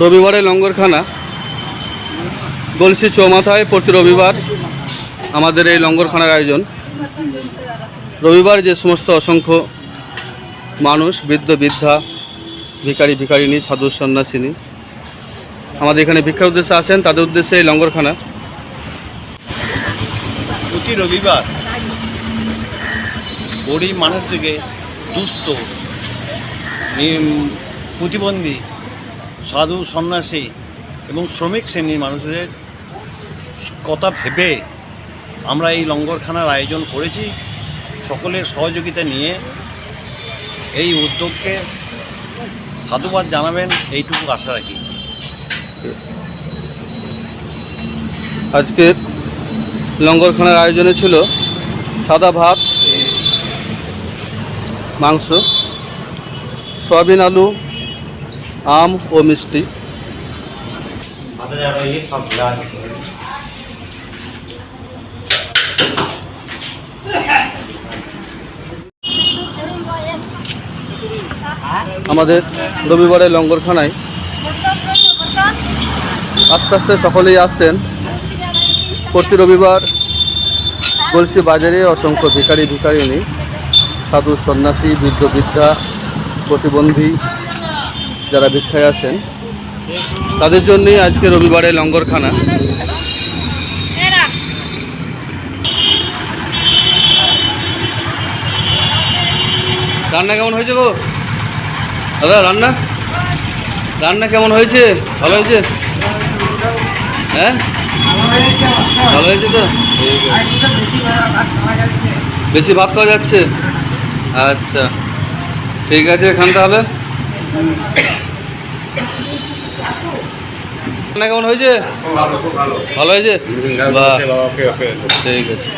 রবিবারে লঙ্গরখানা, গলসি চৌমাথায় প্রতি রবিবার আমাদের এই লঙ্গরখানার আয়োজন। রবিবার যে সমস্ত অসংখ্য মানুষ, বৃদ্ধ, বৃদ্ধা, ভিখারি ভিখারিনী সাধু, সন্ন্যাসিনী, আমাদের এখানে ভিক্ষার উদ্দেশ্যে আসেন, তাদের উদ্দেশ্যে এই লঙ্গরখানা। প্রতি রবিবার গরিব মানুষদিকে দুস্থ প্রতিবন্ধী, সাধু, সন্ন্যাসী এবং শ্রমিক শ্রেণির মানুষদের কথা ভেবে আমরা এই লঙ্গরখানার আয়োজন করেছি। সকলের সহযোগিতা নিয়ে এই উদ্যোগকে সাধুবাদ জানাবেন, এইটুকু আশা রাখি। আজকের লঙ্গরখানার আয়োজনে ছিল সাদা ভাত, মাংস। সয়াবিন, আলু, আম ও মিষ্টি। আমাদের রবিবারের লঙ্গরখানায় আস্তে আস্তে সকলেই আসছেন। প্রতি রবিবার গলসি বাজারে অসংখ্য ভিখারি ভিখারিনী সাধু সন্ন্যাসী, বৃদ্ধ বৃদ্ধা প্রতিবন্ধী যারা ভিক্ষায় আছেন, তাদের জন্যই আজকে রবিবারে লঙ্গরখানা। রান্না কেমন হয়েছে গো? দাদা, রান্না? রান্না কেমন হয়েছে? ভালো হয়েছে? হ্যাঁ? ভালো হয়েছে তো? বেশি ভাত খাওয়া যাচ্ছে। আচ্ছা। ঠিক আছে এখান তাহলে। কেমন হয়েছে? ভালো হয়েছে? ঠিক আছে।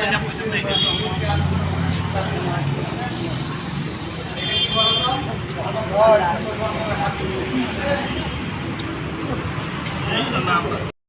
Hadi horas.